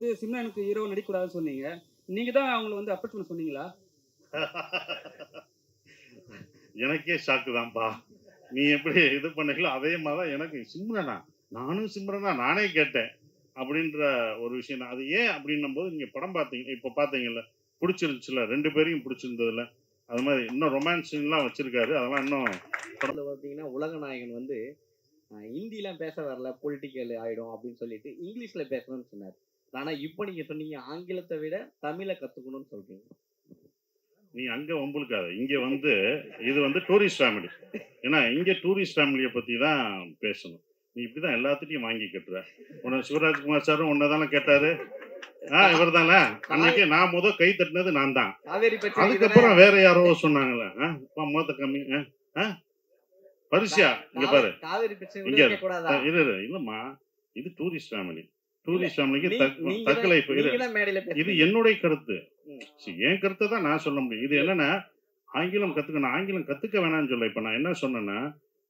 இது சிம்ரனுக்கு ஹீரோ நடிக்கக்கூடாதுன்னு சொன்னீங்க. நீங்க தான் அவங்கள வந்து அப்ரோச் பண்ண சொன்னீங்களா? எனக்கே ஷாக்கு தான்ப்பா. நீ எப்படி இது பண்ணீங்களோ அதே மாதிரி தான் எனக்கு சிம்ரனா நானும் சிம்ரனா நானே கேட்டேன். அப்படின்ற ஒரு விஷயம் தான். அது ஏன் அப்படின்னும் போது நீங்கள் படம் பார்த்தீங்க இப்போ பார்த்தீங்கல்ல பிடிச்சிருந்துச்சுல ரெண்டு பேரையும் பிடிச்சிருந்ததுல. அது மாதிரி இன்னும் ரொமான்ஸ்லாம் வச்சிருக்காரு. அதெல்லாம் இன்னும் படத்துல பார்த்தீங்கன்னா உலக நாயகன் வந்து ஹிந்திலாம் பேச வரல பொலிட்டிக்கல் ஆயிடும் அப்படின்னு சொல்லிட்டு இங்கிலீஷ்ல பேசணும்னு சொன்னார். ஆனா இப்போ நீங்க சொன்னீங்க ஆங்கிலத்தை விட தமிழை கத்துக்கணும்னு சொல்றீங்க. நீ அங்கே வம்புழுக்காத இங்கே வந்து இது வந்து டூரிஸ்ட் ஃபேமிலி ஏன்னா இங்கே டூரிஸ்ட் ஃபேமிலியை பற்றி தான் பேசணும். நீ இப்படி தான் எல்லாத்துட்டையும் வாங்கி கட்டுற. உன்னை சிவராஜ்குமார் சாரும் உன்னை தானே கேட்டாரு? ஆ இவர் தானே அன்னைக்கு நான் முத கை தட்டினது நான் தான். அதுக்கப்புறம் வேற யாரோ சொன்னாங்களே மொத்த கம்மி பரிசியா? இங்க பாரு. இங்க இரு இல்லம்மா. இது டூரிஸ்ட் ஃபேமிலி டூரிஸ்ட் ஃபேமிலிக்கு நீ- தக்க- நீங்க தக்கலை தான்- இப்ப இரு நீங்க தான் மேடையில இது. என்னுடைய கருத்து. என் கருத்தை தான் நான் சொல்ல முடியும். இது என்னன்னா ஆங்கிலம் கத்துக்கணும் ஆங்கிலம் கத்துக்க வேணாம்னு சொல்ல இப்ப நான் என்ன சொன்னேன்னா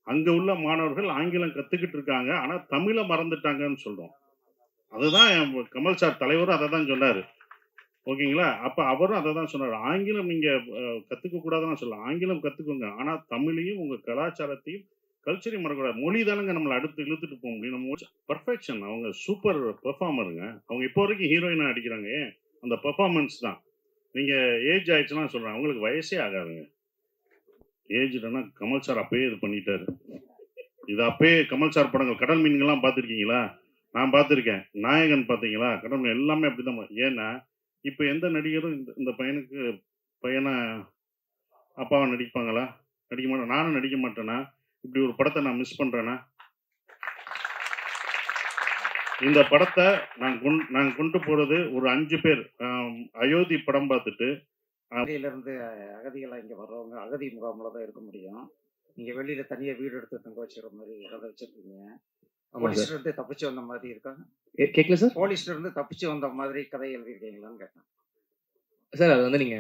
அங்க உள்ள மாணவர்கள் ஆங்கிலம் கத்துக்கிட்டு இருக்காங்க ஆனா தமிழை மறந்துட்டாங்கன்னு சொல்றோம். அதுதான் கமல் சார் தலைவரும் அதை தான் சொன்னாரு. ஓகேங்களா? அப்ப அவரும் அதை தான் சொன்னாரு. ஆங்கிலம் நீங்க கத்துக்க கூடாதுன்னு சொல்லலாம் ஆங்கிலம் கத்துக்கோங்க. ஆனா தமிழையும் உங்க கலாச்சாரத்தையும் கல்ச்சரையும் மறக்கூடாது மொழி தானங்க நம்மளை அடுத்து இழுத்துட்டு போக முடியும். நம்ம பர்ஃபெக்ஷன் அவங்க சூப்பர் பெர்ஃபார்மருங்க அவங்க இப்போ வரைக்கும் ஹீரோயினாக அடிக்கிறாங்க அந்த பெர்ஃபார்மன்ஸ் தான். நீங்கள் ஏஜ் ஆயிடுச்சுன்னா சொல்கிறேன் அவங்களுக்கு வயசே ஆகாதுங்க. ஏஜ்னா கமல் சார் அப்பயே இது பண்ணிட்டாரு. இது அப்பயே கமல் சார் படங்கள் கடல் மீன்கள்லாம் பார்த்துருக்கீங்களா? நான் பார்த்துருக்கேன். நாயகன் பார்த்தீங்களா? கடல் மீன் எல்லாமே அப்படிதான் தான் ஏன்னா இப்போ எந்த நடிகரும் இந்த இந்த பையனுக்கு பையனை அப்பாவை நடிப்பாங்களா? நடிக்க மாட்டேன் நானும் நடிக்க மாட்டேன்னா இப்படி ஒரு படத்தை நான் மிஸ் பண்றேனா இந்த படத்தை நான் கொண்டு நான் கொண்டு போறது ஒரு அஞ்சு பேர். அயோத்தி படம் பார்த்துட்டு அகதியில இருந்து அகதிகளா இங்க வர்றவங்க அகதி முகாமில் தான் இருக்க முடியும். நீங்க வெளியில தனியா வீடு எடுத்து தங்க வச்சுக்கிற மாதிரி கதை வச்சிருக்கீங்க. ஆமா போலீஸ்ல சார் இருந்து தப்பிச்சு வந்த மாதிரி இருக்கா? ஏ- கேட்கல சார்? போலீஸ்ல இருந்து தப்பிச்சு வந்த மாதிரி கதை எழுதிருக்கீங்களான்னு கேட்டேன். சார் அது வந்து நீங்க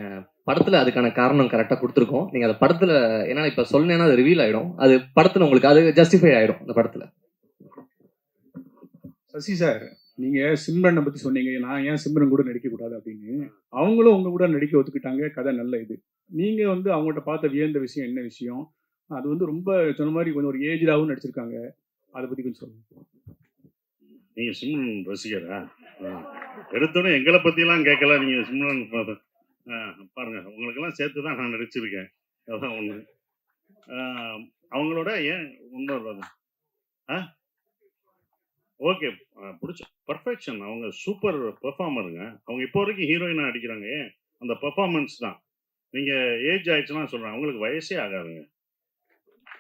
படத்துல அதுக்கான காரணம் கரெக்டா கொடுத்துருக்கோம். நீங்க அந்த படத்துல ஏன்னா இப்ப சொன்னேன்னா அது ரிவீல் ஆயிடும். அது படத்துல உங்களுக்கு அது ஜஸ்டிஃபை ஆயிடும் அந்த படத்துல. சசி சார் நீங்க சிம்ரனை பத்தி சொன்னீங்க. நான் ஏன் சிம்ரன் கூட நடிக்க கூடாது அப்படின்னு. அவங்களும் உங்க கூட நடிக்க ஒத்துக்கிட்டாங்க. கதை நல்ல இது. நீங்க வந்து அவங்கள்ட்ட பார்த்த வியந்த விஷயம் என்ன விஷயம்? அது வந்து ரொம்ப சொன்ன மாதிரி கொஞ்சம் ஒரு ஏஜ்டாகவும் நடிச்சிருக்காங்க. அதை பத்தி கொஞ்சம் சொல்லுங்க. நீங்க சிம்ரன் ரசிகரா. எடுத்தோடனே எங்களை பற்றிலாம் கேட்கல. நீங்கள் சிம்ரன் பா- பாருங்கள் பாருங்க உங்களுக்கெல்லாம் சேர்த்து தான் நான் நடிச்சிருக்கேன். அதான் ஒன்று அவங்களோட ஏன் இன்னொரு ஆ? ஓகே. பிடிச்ச பர்ஃபெக்ஷன் அவங்க சூப்பர் பெர்ஃபார்மருங்க அவங்க இப்போ வரைக்கும் ஹீரோயினாக அடிக்கிறாங்க ஏன்? அந்த பெர்ஃபார்மன்ஸ் தான். நீங்கள் ஏஜ் ஆயிடுச்சுன்னா சொல்கிறேன் அவங்களுக்கு வயசே ஆகாதுங்க.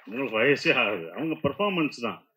உங்களுக்கு வயசே ஆகாது. அவங்க பெர்ஃபார்மன்ஸ் தான்.